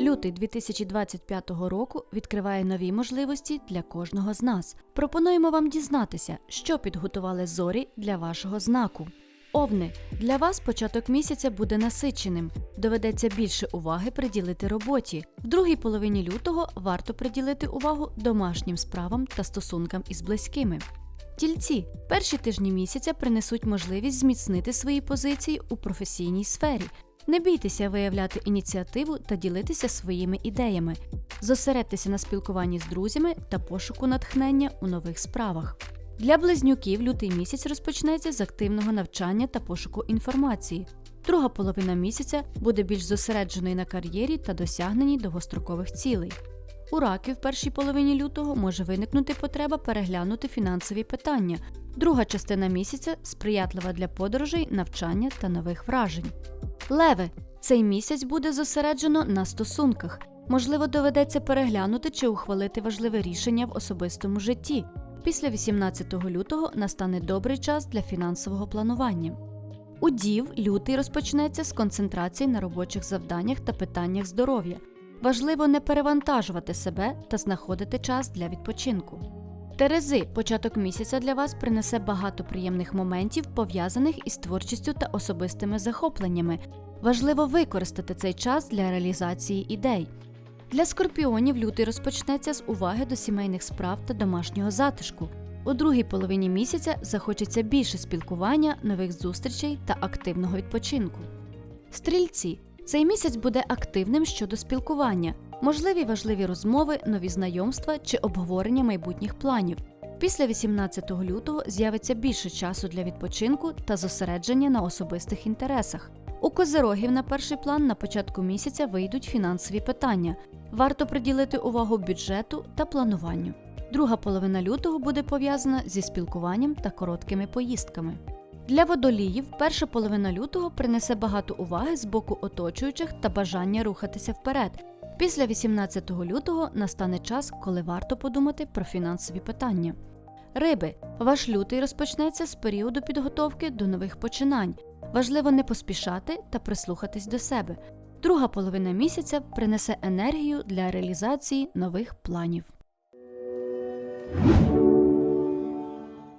Лютий 2025 року відкриває нові можливості для кожного з нас. Пропонуємо вам дізнатися, що підготували зорі для вашого знаку. Овни, для вас початок місяця буде насиченим. Доведеться більше уваги приділити роботі. В другій половині лютого варто приділити увагу домашнім справам та стосункам із близькими. Тільці перші тижні місяця принесуть можливість зміцнити свої позиції у професійній сфері. Не бійтеся виявляти ініціативу та ділитися своїми ідеями. Зосередьтеся на спілкуванні з друзями та пошуку натхнення у нових справах. Для близнюків лютий місяць розпочнеться з активного навчання та пошуку інформації. Друга половина місяця буде більш зосередженою на кар'єрі та досягненні довгострокових цілей. У раків в першій половині лютого може виникнути потреба переглянути фінансові питання. Друга частина місяця сприятлива для подорожей, навчання та нових вражень. Леви, цей місяць буде зосереджено на стосунках. Можливо, доведеться переглянути чи ухвалити важливе рішення в особистому житті. Після 18 лютого настане добрий час для фінансового планування. У дів лютий розпочнеться з концентрації на робочих завданнях та питаннях здоров'я. Важливо не перевантажувати себе та знаходити час для відпочинку. Терези, початок місяця для вас принесе багато приємних моментів, пов'язаних із творчістю та особистими захопленнями. Важливо використати цей час для реалізації ідей. Для скорпіонів лютий розпочнеться з уваги до сімейних справ та домашнього затишку. У другій половині місяця захочеться більше спілкування, нових зустрічей та активного відпочинку. Стрільці цей місяць буде активним щодо спілкування, можливі важливі розмови, нові знайомства чи обговорення майбутніх планів. Після 18 лютого з'явиться більше часу для відпочинку та зосередження на особистих інтересах. У козирогів на перший план на початку місяця вийдуть фінансові питання. Варто приділити увагу бюджету та плануванню. Друга половина лютого буде пов'язана зі спілкуванням та короткими поїздками. Для водоліїв перша половина лютого принесе багато уваги з боку оточуючих та бажання рухатися вперед. Після 18 лютого настане час, коли варто подумати про фінансові питання. Риби, ваш лютий розпочнеться з періоду підготовки до нових починань. Важливо не поспішати та прислухатись до себе. Друга половина місяця принесе енергію для реалізації нових планів.